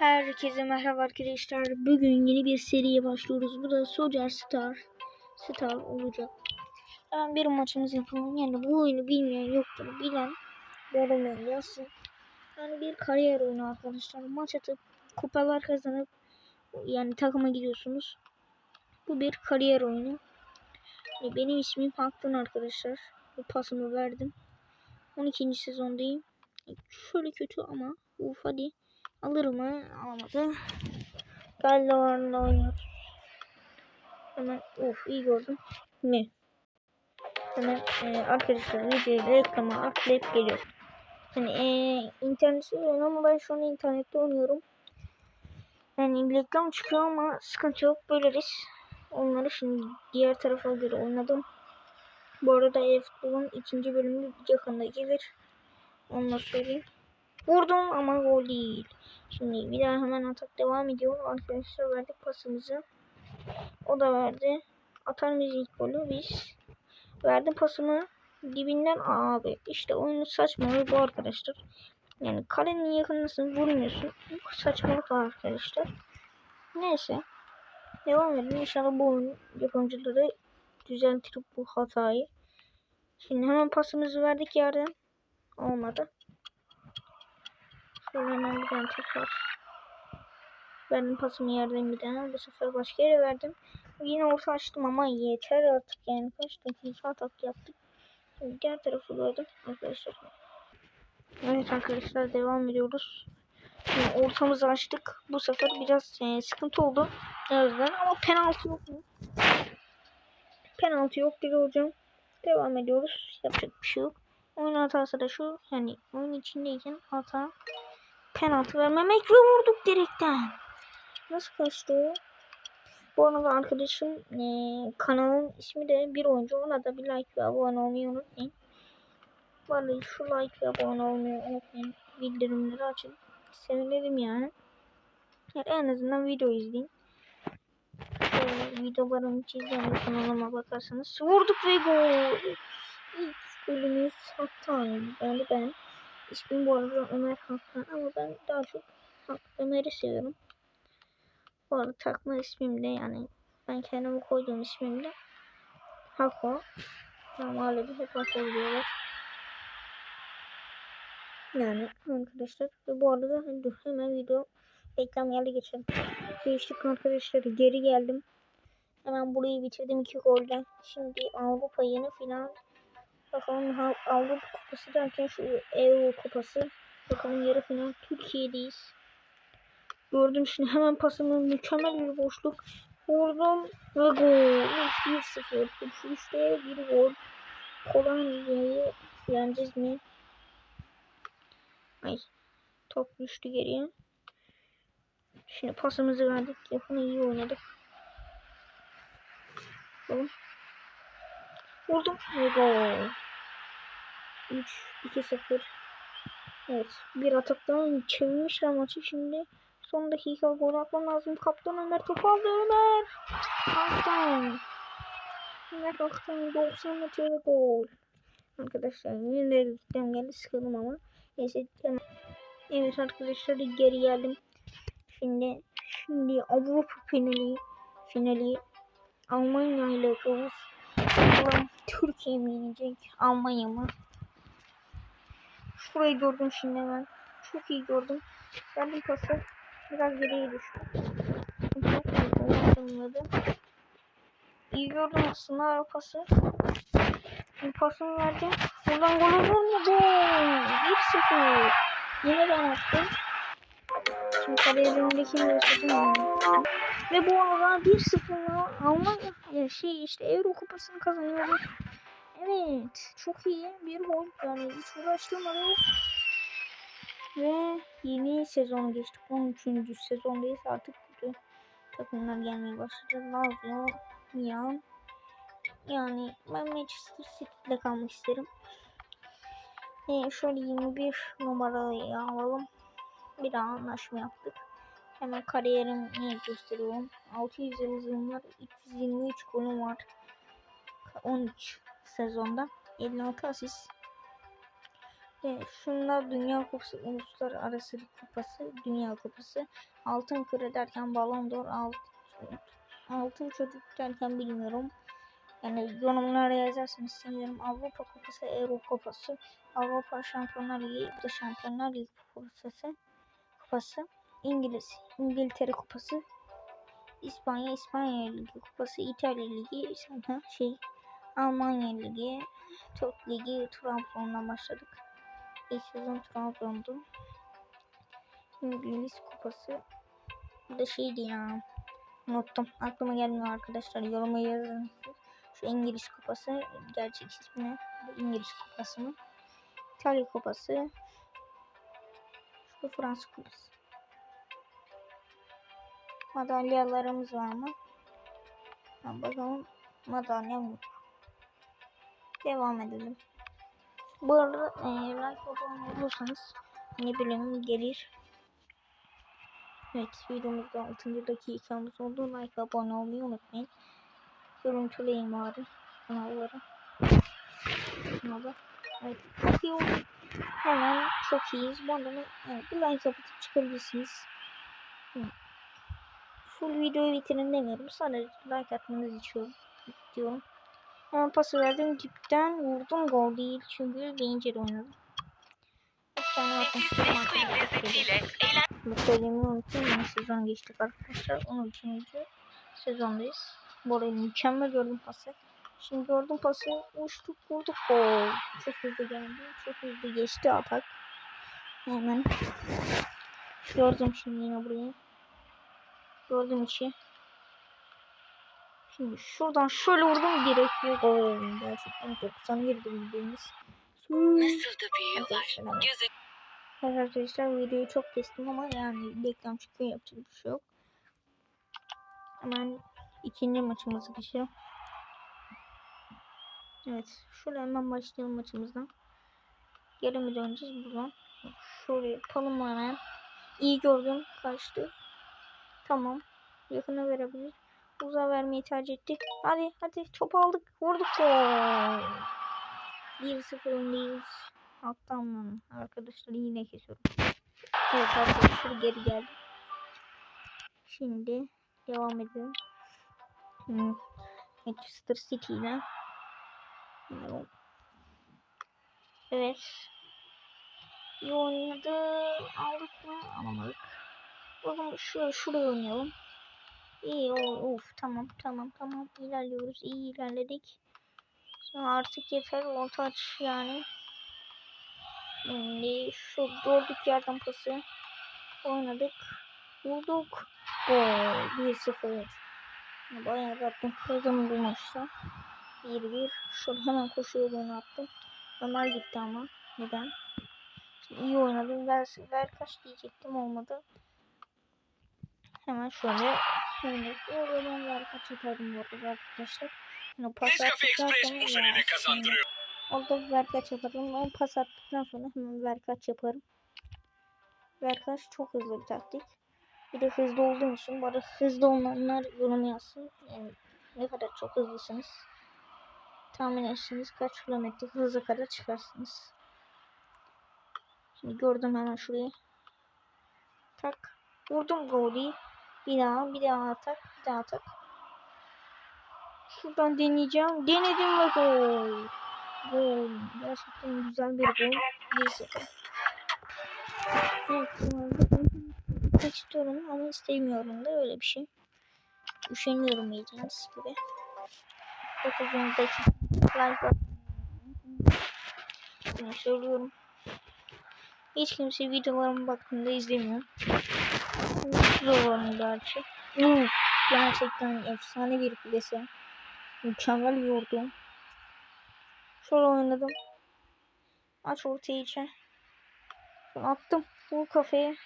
Herkese merhaba arkadaşlar. Bugün yeni bir seriye başlıyoruz. Bu da Soldier Star. Star olacak. Hemen bir maçımız yapalım. Yani bu oyunu bilmeyen yoktur. Bilen yorumları yazsın. Yani bir kariyer oyunu arkadaşlar. Maç atıp kupalar kazanıp yani takıma gidiyorsunuz. Bu bir kariyer oyunu. Benim ismim Haktan arkadaşlar. Bu pasımı verdim. 12. sezondayım. Şöyle kötü ama uf hadi. Alır mı? Alamadı. Gallo'larla oynuyoruz. Hemen uf iyi gördüm. Ne? Hemen e, arkadaşlar videoyu reklama atlayıp geliyor. Hani e, internetsiz oyun ama ben şu an internette oynuyorum. Yani reklam çıkıyor ama sıkıntı yok. Böleriz. Onları şimdi diğer tarafa göre oynadım. Bu arada e-futbolun ikinci bölümü yakında gelir. Onu da söyleyeyim. Vurdum ama gol değil. Şimdi bir daha hemen atak devam ediyor. Arkadaşlar verdik pasımızı. O da verdi. Atar mıyız ilk golü biz. Verdim pasımı. Dibinden abi. İşte oyunun saçmalığı bu arkadaşlar. Yani kalenin yakınısın vurmuyorsun. Bu saçmalık arkadaşlar. Neyse. Devam edelim. İnşallah bu oyun yapımcıları düzeltir bu hatayı. Şimdi hemen pasımızı verdik yerden. Olmadı. Şöyle bir tane tekrar. Verdim pasımı yerden bir tane. Bu sefer başka yere verdim. Yine orta açtım ama yeter artık yani. Kaç dakika atak yaptık. Şimdi diğer tarafı gördüm arkadaşlar. Evet arkadaşlar devam ediyoruz. Şimdi ortamızı açtık. Bu sefer biraz e, sıkıntı oldu. Birazdan ama penaltı yok mu? Penaltı yok dedi hocam. Devam ediyoruz. Yapacak bir şey yok. Oyun hatası da şu. Yani oyun içindeyken hata penaltı vermemek ve vurduk direkten. Nasıl kaçtı o? Bu arada arkadaşım e, kanalın ismi de bir oyuncu. Ona da bir like ve abone olmayı unutmayın. Vallahi şu like ve abone olmayı unutmayın. Bildirimleri açın. Sevinirim yani. yani en azından video izleyin. Şöyle videolarımı çizeceğim kanalıma bakarsanız. Vurduk ve gol. İlk golümüz hatta yani ben. İsmim bu arada Ömer Hakan ama ben daha çok Ömer'i seviyorum. Bu arada takma ismim de yani ben kendime koyduğum ismim de Hako. Normalde hep Hako diyorlar. Yani arkadaşlar bu arada hemen video reklam yerine geçelim. Değiştik arkadaşlar geri geldim. Hemen burayı bitirdim iki golden. Şimdi Avrupa yeni final Bakalım Avrupa Kupası derken şu Euro Kupası. Bakalım yarı final Türkiye'deyiz. Gördüm şimdi hemen pasımı mükemmel bir boşluk. Vurdum ve gol. 1-0. Üçte bir gol. Polonya'yı yeneceğiz mi? Ay. Top düştü geriye. Şimdi pasımızı verdik. Yakını iyi oynadık. Bakalım. Vurdum ve gol. 3 2-0. Evet. Bir ataktan çevirmişler maçı şimdi. Son dakika gol atmam lazım. Kaptan Ömer topu aldı Ömer. Kaptan. Ömer kaptan 90 metre ve gol. Arkadaşlar yine de ligden geldi sıkıldım ama. Neyse. Evet arkadaşlar geri geldim. Şimdi şimdi Avrupa finali finali Almanya ile yapıyoruz. Türkiye mi yenecek? Almanya mı? Şurayı gördüm şimdi hemen. Çok iyi gördüm. Verdim pası. Biraz geriye düştü. Çok iyi İyi gördüm aslında ara pası. Şimdi pasını verdim. Buradan gol? Gol! 1-0. Yine ben attım. Şimdi kariyerindeki bir Ve bu arada 1-0'la Almanya şey işte Euro kupasını kazanıyoruz. Evet. Çok iyi bir gol. Yani hiç uğraştırmadı. Ve yeni sezon geçtik. 13. sezondayız. Artık kötü takımlar gelmeye başladı. Lazio, Milan. Yani ben Manchester City'de kalmak isterim. Ee, şöyle 21 numarayı alalım. Bir daha anlaşma yaptık. Hemen kariyerimi gösteriyorum. 600 yıldızım var. 323 golüm var. 13 sezonda 56 asist Ve şunlar Dünya Kupası, Uluslararası Kupası, Dünya Kupası, Altın Küre derken Balon d'Or, alt, Altın Çocuk derken bilmiyorum. Yani yorumlara yazarsanız sevinirim. Avrupa Kupası, Euro Kupası, Avrupa Şampiyonlar Ligi, Şampiyonlar Ligi Kupası, Kupası, İngiliz, İngiltere Kupası, İspanya, İspanya Ligi Kupası, İtalya Ligi, sonra şey, Almanya Ligi, Türk Ligi, Trabzon'dan başladık. İlk sezon Trabzon'du. İngiliz Kupası, bu da şeydi ya, unuttum. Aklıma gelmiyor arkadaşlar. Yoruma yazın. Şu İngiliz Kupası gerçek ismi İngiliz Kupası mı? İtalya Kupası. Şu Fransız Kupası. Madalyalarımız var mı? Ha, bakalım madalya mı? Devam edelim. Bu arada e, like abone olursanız ne bileyim gelir. Evet videomuzda 6. dakikamız oldu. Like abone olmayı unutmayın. Görüntüleyin bari kanalları. Kanalda. Evet. Bakıyorum. Hemen çok iyiyiz. Bu arada evet, like kapatıp çıkabilirsiniz. Hı. Full videoyu bitirin demiyorum. Sadece like atmanızı istiyorum. istiyorum. Hemen pası verdim. Dipten vurdum. Gol değil. Çünkü Ranger oynadım. Bu söylemeyi unuttum. Yeni sezon geçtik arkadaşlar. 13. sezondayız. Arada mükemmel gördüm pası. Şimdi gördüm pası. Uçtuk vurduk. Oo, çok hızlı geldi. Çok hızlı geçti atak. Hemen. Gördüm şimdi yine burayı. Gördüm içi. Şimdi şuradan şöyle vurdum direkt yok. Oo, gerçekten çok sana girdim bildiğiniz. Nasıl da büyüyorlar. Evet arkadaşlar videoyu çok kestim ama yani reklam çıkıyor yapacak bir şey yok. Hemen ikinci maçımızı geçelim. Evet şöyle hemen başlayalım maçımızdan. Geri mi döneceğiz buradan? Şöyle yapalım hemen. İyi gördüm kaçtı. Tamam yakına verebilir. Uzağa vermeyi tercih ettik. Hadi hadi top aldık vurduk. Gol. 1-0 öndeyiz. Alttan lan arkadaşlar yine kesiyorum. Evet arkadaşlar geri geldi. Şimdi devam edelim. Hmm. Manchester City ile. Evet. İyi oynadı. Aldık mı? Alamadık. O zaman şu, şuraya oynayalım. İyi o of tamam tamam tamam ilerliyoruz. İyi ilerledik. Sonra artık yeter orta aç yani. Şimdi şu gördük yerden pası. Oynadık. Vurduk. Oo 1-0. Bayağı rahatım. Kazanım bu maçta. 1-1. Şöyle hemen koşu yolunu attım. Ömer gitti ama. Neden? Şimdi iyi oynadım. Ver, ver kaç diyecektim olmadı. Hemen şöyle oraya ben ver kaç yapardım bu arada arkadaşlar. Yani pas attıktan sonra? Orada ver kaç yaparım. Ben pas attıktan sonra hemen ver kaç yaparım. Ver kaç çok hızlı bir taktik. Bir de hızlı olduğum için bari hızlı olanlar yorum yazsın. Yani ne kadar çok hızlısınız. Tahmin etsiniz kaç kilometre hıza kadar çıkarsınız. Şimdi gördüm hemen şurayı. Tak. Vurdum golü. Bir daha bir daha atak. Bir daha atak. Şuradan deneyeceğim. Denedim ve gol. Gol. Gerçekten güzel bir gol. 1-0. Evet, gitmek istiyorum ama istemiyorum da öyle bir şey. Üşeniyorum bildiğiniz gibi. 9. dakika. Like Bunu söylüyorum. Hiç kimse videolarıma baktığında izlemiyor. Zorlanıyor gerçi. Uf, gerçekten efsane bir kulesi. Mükemmel bir vurdum. Şöyle oynadım. Aç ortaya içe. Attım. Bu kafayı.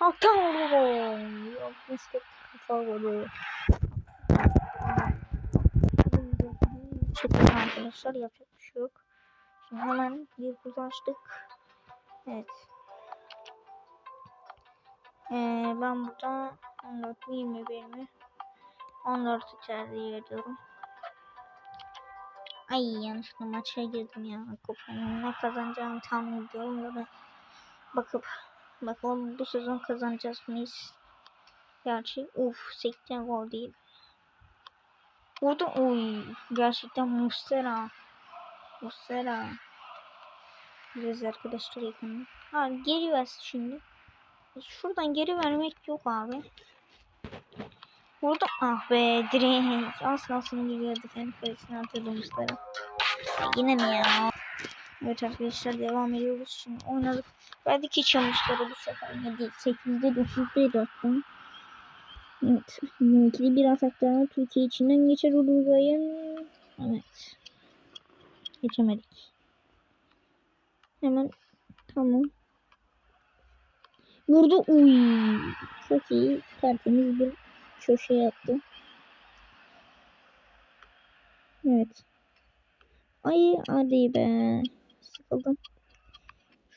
Alttan vurdu gol. Yapmıştık kafa golü. Çıktı arkadaşlar yapacak bir şey yok. Şimdi hemen bir kutu açtık. Evet. Ee, ben burada 14 mi 21 mi 14 tercih ediyorum. Ay yanlışlıkla maça girdim ya. Kupayı ne kazanacağımı tahmin ediyorum da ben bakıp bakalım bu sezon kazanacağız mıyız? Gerçi uf 80 gol değil. Burada oy gerçekten Mustera. Mustera. Biraz arkadaşlar yakın. Ha versin şimdi. Şuradan geri vermek yok abi. Burada ah be direkt az kalsın gidiyorduk en kalesine atıyordum. Yine mi ya? Evet arkadaşlar devam ediyoruz. Şimdi oynadık. Verdik hiç yamışları bu sefer. 7, 8'de 9'daydı hatta. Evet. İkili bir atakta Türkiye içinden geçer Uruguay'ın. Evet. Geçemedik. Hemen tamam. Vurdu. Uy. Çok iyi. Tertemiz bir köşe yaptı. Evet. Ay hadi be. Sıkıldım.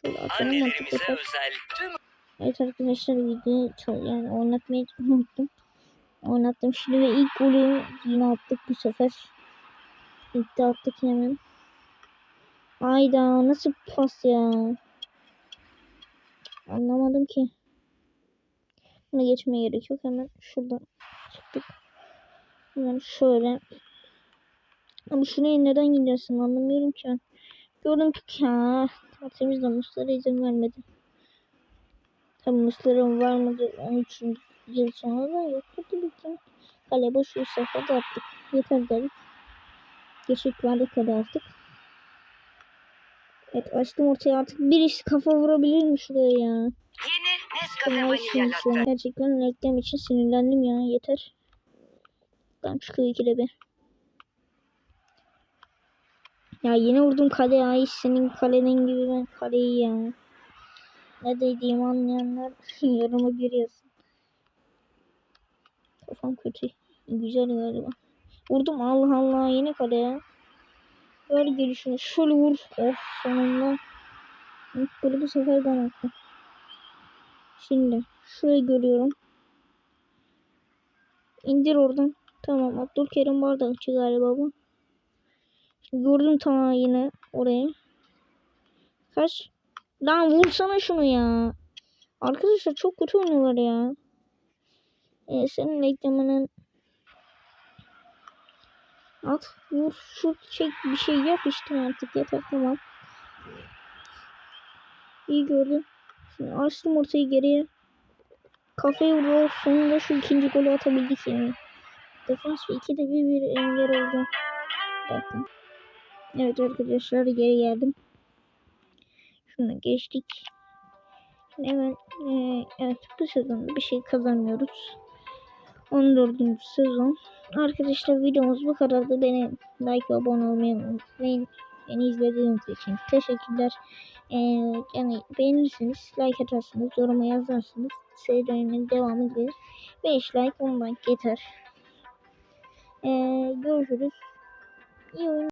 Şöyle atalım tüm Evet arkadaşlar video çok yani oynatmayı unuttum. Oynattım şimdi ve ilk golü yine attık bu sefer. İlk de attık hemen. Ayda nasıl pas ya? Anlamadım ki. Buna geçmeye gerek yok. Hemen şuradan çıktık. Hemen şöyle. Ama şuraya neden gidersin anlamıyorum ki. Gördüm ki ya. Tertemiz de Muslera izin vermedi. Tabi Muslera'nın var mıdır 13. yıl sonra da yok tabii ki. Kale boş bir sefer de attık. Yeter dedik. Geçik verdik hadi artık. Evet açtım ortaya artık birisi kafa vurabilir mi şuraya ya? yeni Nescafe vanilya gerçekten reklam için sinirlendim ya yeter. Tam çıkıyor ikide bir. Ya yine vurdum kaleye ay senin kalenin gibi ben kaleyi ya. Ne dediğimi anlayanlar yoruma bir yazsın. Kafam kötü. Güzel galiba. Vurdum Allah Allah yine kaleye. Ver gelişini şöyle vur. Of sonunda. İlk bu sefer ben attım. Şimdi şurayı görüyorum. İndir oradan. Tamam Abdülkerim Bardakçı galiba bu. Gördüm tamam yine oraya. Kaç? Lan vursana şunu ya. Arkadaşlar çok kötü oynuyorlar ya. Ee, senin reklamının at vur şut çek bir şey yap işte artık yeter tamam. İyi gördüm. Şimdi açtım ortayı geriye. Kafayı vuruyor. Sonunda şu ikinci golü atabildik yani. Defans ve iki de bir bir engel oldu. Dakika. Evet arkadaşlar geri geldim. Şunu geçtik. Şimdi hemen e, evet bu sezonda bir şey kazanmıyoruz. 14. sezon. Arkadaşlar videomuz bu kadardı. Beni like ve abone olmayı unutmayın. Beni izlediğiniz için teşekkürler. Ee, yani beğenirsiniz, like atarsınız, yoruma yazarsınız. Serinin devamı gelir. 5 like 10 like yeter. Ee, görüşürüz. İyi oyun.